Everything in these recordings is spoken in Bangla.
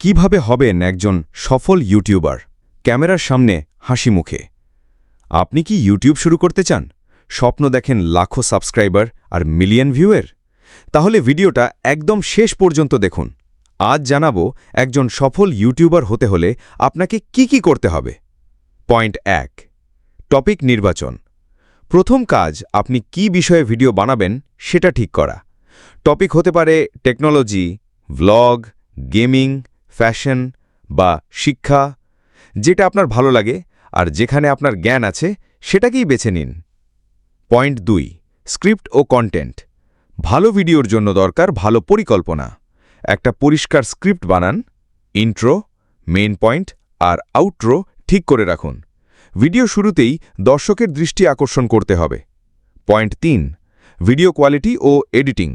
কীভাবে হবেন একজন সফল ইউটিউবার? ক্যামেরার সামনে হাসি মুখে। আপনি কি ইউটিউব শুরু করতে চান? স্বপ্ন দেখেন লাখো সাবস্ক্রাইবার আর মিলিয়ন ভিউয়ের? তাহলে ভিডিওটা একদম শেষ পর্যন্ত দেখুন। আজ জানাব একজন সফল ইউটিউবার হতে হলে আপনাকে কি কি করতে হবে। পয়েন্ট এক, টপিক নির্বাচন। প্রথম কাজ, আপনি কি বিষয়ে ভিডিও বানাবেন সেটা ঠিক করা। টপিক হতে পারে টেকনোলজি ভ্লগ গেমিং ফ্যাশন বা শিক্ষা, যেটা আপনার ভালো লাগে আর যেখানে আপনার জ্ঞান আছে, সেটাকেই বেছে নিন। পয়েন্ট দুই, স্ক্রিপ্ট ও কন্টেন্ট। ভালো ভিডিওর জন্য দরকার ভালো পরিকল্পনা। একটা পরিষ্কার স্ক্রিপ্ট বানান, ইন্ট্রো, মেইন পয়েন্ট আর আউট্রো ঠিক করে রাখুন। ভিডিও শুরুতেই দর্শকের দৃষ্টি আকর্ষণ করতে হবে। পয়েন্ট তিন, ভিডিও কোয়ালিটি ও এডিটিং।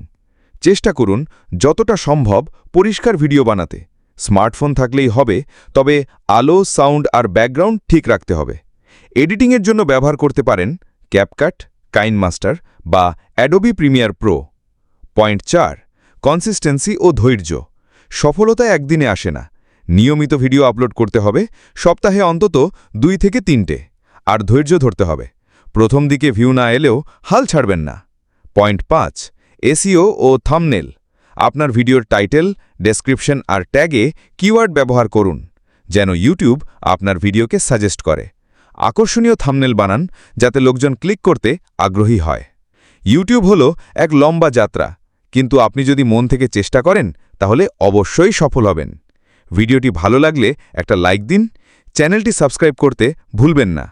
চেষ্টা করুন যতটা সম্ভব পরিষ্কার ভিডিও বানাতে। স্মার্টফোন থাকলেই হবে, তবে আলো, সাউন্ড আর ব্যাকগ্রাউন্ড ঠিক রাখতে হবে। এডিটিংয়ের জন্য ব্যবহার করতে পারেন ক্যাপকাট কাইনমাস্টার বা অ্যাডোবি প্রিমিয়ার প্রো পয়েন্ট চার কনসিস্টেন্সি ও ধৈর্য। সফলতা একদিনে আসে না। নিয়মিত ভিডিও আপলোড করতে হবে, সপ্তাহে অন্তত দুই থেকে তিনটে। আর ধৈর্য ধরতে হবে। প্রথম দিকে ভিউ না এলেও হাল ছাড়বেন না। পয়েন্ট পাঁচ এসিও ও থামনেল আপনার ভিডিওর টাইটেল, ডেসক্রিপশন আর ট্যাগে কিওয়ার্ড ব্যবহার করুন, যেন ইউটিউব আপনার ভিডিওকে সাজেস্ট করে। আকর্ষণীয় থামনেল বানান যাতে লোকজন ক্লিক করতে আগ্রহী হয়। ইউটিউব হলো এক লম্বা যাত্রা, কিন্তু আপনি যদি মন থেকে চেষ্টা করেন, তাহলে অবশ্যই সফল হবেন। ভিডিওটি ভালো লাগলে একটা লাইক দিন, চ্যানেলটি সাবস্ক্রাইব করতে ভুলবেন না।